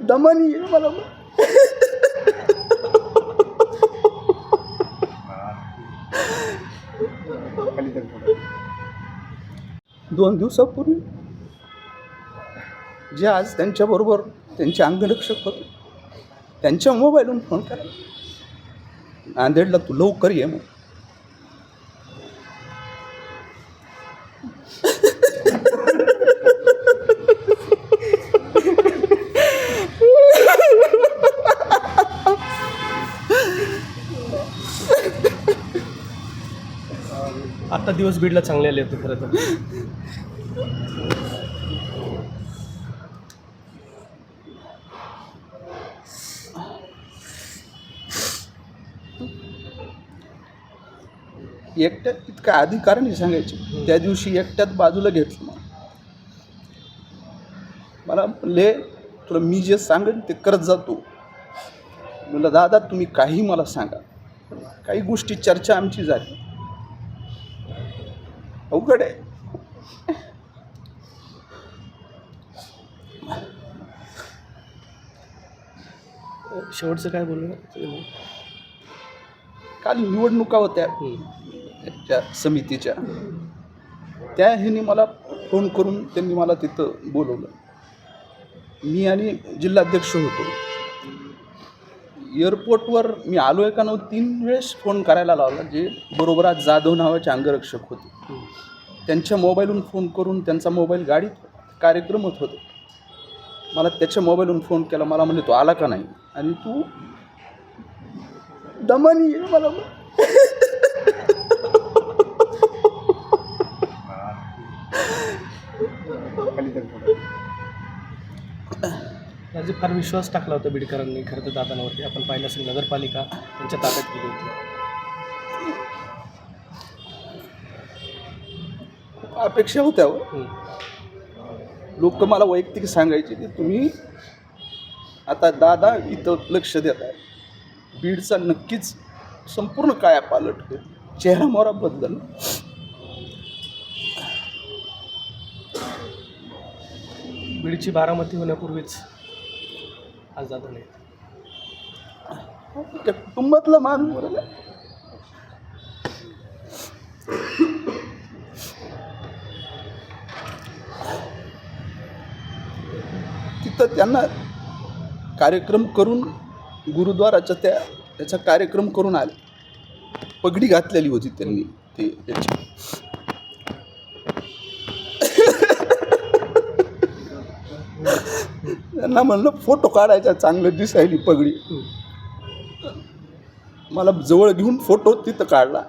दमानी येईल मला. दोन दिवसापूर्वी जे आज त्यांच्याबरोबर त्यांचे अंगरक्षक होते त्यांच्या मोबाईलवरून फोन करा नांदेडला तू लवकर ये मग आता दिवस बीडला चांगले आले होते खरं तर. एकट्यात इतका आधी नाही सांगायचे. त्या दिवशी एकट्यात बाजूला घेतलं मला. मला म्हणले तुला मी जे सांगेन ते करत जातो म्हणलं दादा तुम्ही काही मला सांगा. काही गोष्टी चर्चा आमची झाली. अवघड आहे. शेवटचं काय बोललं काल निवडणुका होत्या. त्या समितीच्या. त्या ह्यानी मला फोन करून त्यांनी मला तिथं बोलवलं. मी आणि जिल्हाध्यक्ष होतो. एअरपोर्टवर मी आलो आहे का नऊ तीन वेळेस फोन करायला लावला जे बरोबर आज जाधव नावाचे अंगरक्षक होते. त्यांच्या मोबाईलहून फोन करून त्यांचा मोबाईल गाडीत कार्यक्रम होत. होते मला त्याच्या मोबाईलहून फोन केला मला म्हणले तो आला का नाही? आणि तू दमानी ये मला. माझे फार विश्वास टाकला होता बीडकरांनी. खरं तर दादांवरती. आपण पाहिलं असेल नगरपालिका त्यांच्या ताब्यात गेली होती. अपेक्षा होत्या हो. लोक मला वैयक्तिक सांगायचे की तुम्ही आता दादा इथं लक्ष देत आहे. बीडचा नक्कीच संपूर्ण काया पालट होईल. चेहरा मोरा बदल बीडची बारामती होण्यापूर्वीच आज झाले त्या कुटुंबातला माणूस बरोबर तिथं त्यांना कार्यक्रम करून गुरुद्वाराच्या त्या त्याचा कार्यक्रम करून आले. पगडी घातलेली होती त्यांनी ते त्याची. त्यांना म्हणलं फोटो काढायचा चांगलं दिसायली पगडी. मला जवळ घेऊन फोटो तिथं काढला.